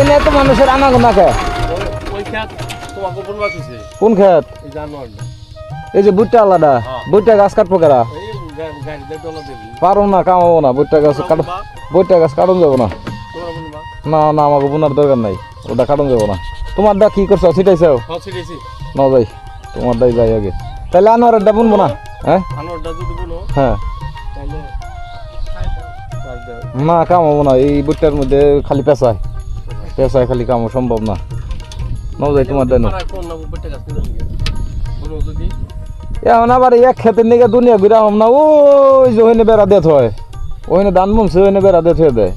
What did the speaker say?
এনে এত মানুষের আনাগোনা কে খেত কোন ক্ষেত এই যে বুটটা আলাদা। হ্যাঁ। বুটটা গাছ কাটবো কেরা? পারো না কামাবো না। বুটটা গাছ কাট বুটটা গাছ কাটন যাব না। না না আমাকে বোনার দরকার নাই। ওটা কাটন যাব না। তোমার দা কি করছ? ছিটাইছাও হ্যাঁ ছিটেছি না যাই। তোমার দাই যাই আগে। তাহলে আনোয়ারের দা বুনবো না? হ্যাঁ? হ্যাঁ। না কামাবো না। এই বুটটার মধ্যে খালি পেঁচায়। পেঁচায় খালি কামো সম্ভব না। নাও তোমার দেন। এখন আবার ওই যে ওইনে বেড়া দেত দেয়